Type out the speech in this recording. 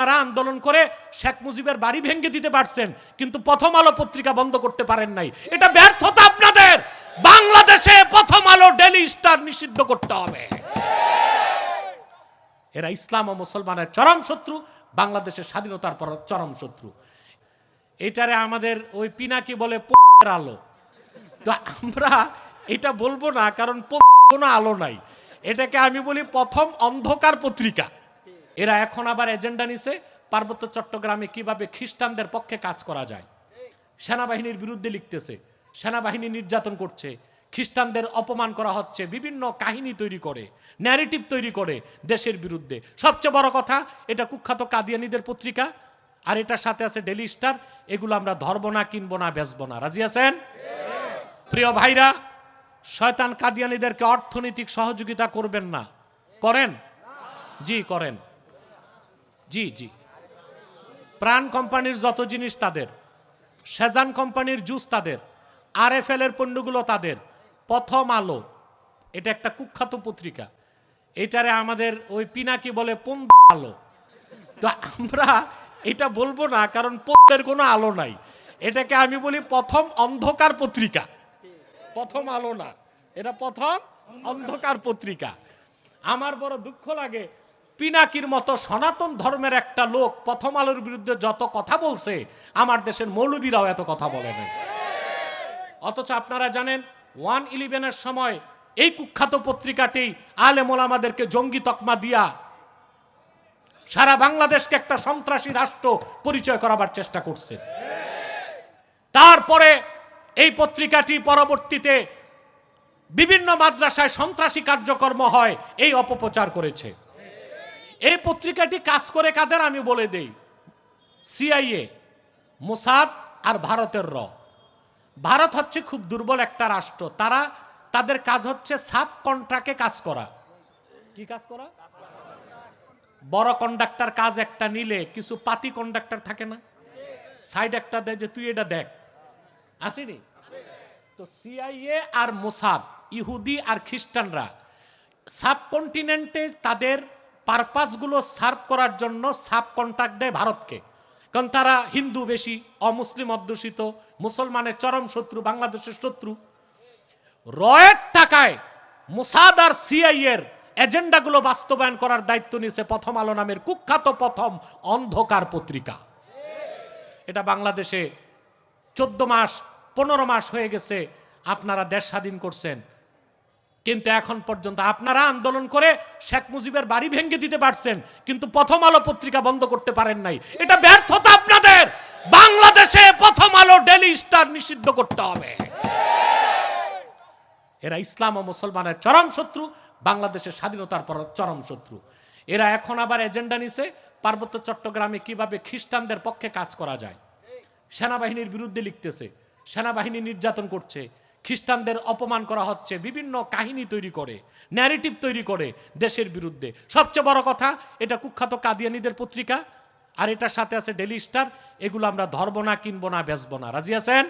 তারা আন্দোলন করে শেখ মুজিবের বাড়ি ভেঙে দিতে পারছেন, কিন্তু প্রথম আলো পত্রিকা বন্ধ করতে পারেন নাই। এটা ব্যর্থতা আপনাদের। বাংলাদেশে প্রথম আলো ডেলি স্টার নিষিদ্ধ করতে হবে। এরা ইসলাম ও মুসলমানের চরম শত্রু, বাংলাদেশের স্বাধীনতার পর চরম শত্রু। এটারে আমাদের ওই পিনাকি বলে আলো। তো আমরা এটা বলব না, কারণ কোনো আলো নাই। এটাকে আমি বলি প্রথম অন্ধকার পত্রিকা। এরা এখন আবার এজেন্ডা নিছে, পার্বত্য চট্টগ্রামে কীভাবে খ্রিস্টানদের পক্ষে কাজ করা যায়। সেনাবাহিনীর বিরুদ্ধে লিখতেছে, সেনাবাহিনী নির্যাতন করছে, খ্রিস্টানদের অপমান করা হচ্ছে, বিভিন্ন কাহিনী তৈরি করে ন্যারেটিভ তৈরি করে দেশের বিরুদ্ধে। সবচেয়ে বড় কথা, এটা কুখ্যাত কাদিয়ানিদের পত্রিকা, আর এটার সাথে আছে ডেলি স্টার এগুলো আমরা ধরবো না, কিনবো না, বেচবো না। রাজি আছেন? প্রিয় ভাইরা, শয়তান কাদিয়ানিদেরকে অর্থনৈতিক সহযোগিতা করবেন না। করেন? জি, করেন। জি জি। প্রাণ কোম্পানির যত জিনিস তাদের, সেজান কোম্পানির জুস তাদের আর এফ এর পণ্যগুলো তাদের, প্রথম আলো, এটা একটা কুখ্যাত পত্রিকা। এটারে আমাদের ওই পিনাকি বলে পন আলো। তো আমরা এটা বলব না, কারণ পনেরো কোনো আলো নাই। এটাকে আমি বলি প্রথম অন্ধকার পত্রিকা। প্রথম আলো না, এটা প্রথম অন্ধকার পত্রিকা। আমার বড় দুঃখ লাগে পিনাকির মতো সনাতন ধর্মের একটা লোক প্রথম আলোর বিরুদ্ধে যত কথা বলছে, আমার দেশের মৌলবীরাও এত কথা বলে নাই। অথচ আপনারা জানেন, ওয়ান ইলেভেনের সময় এই কুখ্যাত পত্রিকাটি আলে মোলামাদেরকে জঙ্গি তকমা দিয়া সারা বাংলাদেশকে একটা সন্ত্রাসী রাষ্ট্র পরিচয় করাবার চেষ্টা করছে। তারপরে এই পত্রিকাটি পরবর্তীতে বিভিন্ন মাদ্রাসায় সন্ত্রাসী কার্যকর্ম হয়, এই অপপ্রচার করেছে। এই পত্রিকাটি কাজ করে কাদের আমি বলে দেই? সিআইএ মোসাদ আর ভারতের র। ভারত হচ্ছে খুব দুর্বল একটা রাষ্ট্র। তারা, তাদের কাজ হচ্ছে সাব কন্ট্রাক্টে কাজ করা। কি কাজ করা? বড় কন্ডাক্টার কাজ একটা নিলে কিছু পাতি কন্ডাক্টার থাকে না? সাইড একটা দেয় যে তুই এটা দেখ। আসেনি? তো সিআইএ আর মোসাদ, ইহুদি আর খ্রিস্টানরা, সাবকন্টিনেন্টে তাদের পারপাসগুলো সার্ভ করার জন্য সাব কন্ট্রাক্ট দেয় ভারতকে। কারণ তারা হিন্দু বেশি, অমুসলিম অধ্যুষিত, মুসলমানের চরম শত্রু, বাংলাদেশের শত্রু। রয়ের টাকায় মোসাদ আর সিআই এর এজেন্ডাগুলো বাস্তবায়ন করার দায়িত্ব নিয়েছে প্রথম আলো নামের কুখ্যাত প্রথম অন্ধকার পত্রিকা। এটা বাংলাদেশে চোদ্দ মাস, পনেরো মাস হয়ে গেছে, আপনারা দেশ স্বাধীন করছেন। কিন্তু এখন পর্যন্ত আপনারা আন্দোলন করে শেখ মুজিবের বাড়ি ভেঙে দিতে পারছেন, কিন্তু প্রথম আলো পত্রিকা বন্ধ করতে পারেন নাই। এটা ব্যর্থতা আপনাদের। বাংলাদেশে প্রথম আলো ডেলি স্টার নিষিদ্ধ করতে হবে। এরা ইসলাম ও মুসলমানের চরম শত্রু, বাংলাদেশের স্বাধীনতার পর চরম শত্রু। এরা এখন আবার এজেন্ডা নিছে, পার্বত্য চট্টগ্রামে কীভাবে খ্রিস্টানদের পক্ষে কাজ করা যায়। সেনাবাহিনীর বিরুদ্ধে লিখতেছে, সেনাবাহিনী নির্যাতন করছে খ্রিস্টানদের অপমান করা হচ্ছে, বিভিন্ন কাহিনী তৈরি করে ন্যারেটিভ তৈরি করে দেশের বিরুদ্ধে। সবচেয়ে বড় কথা, এটা কুখ্যাত কাদিয়ানিদের পত্রিকা, আর এটার সাথে আছে ডেলি স্টার এগুলো আমরা ধরবো না, কিনবো না, বেচবো না। রাজি আছেন?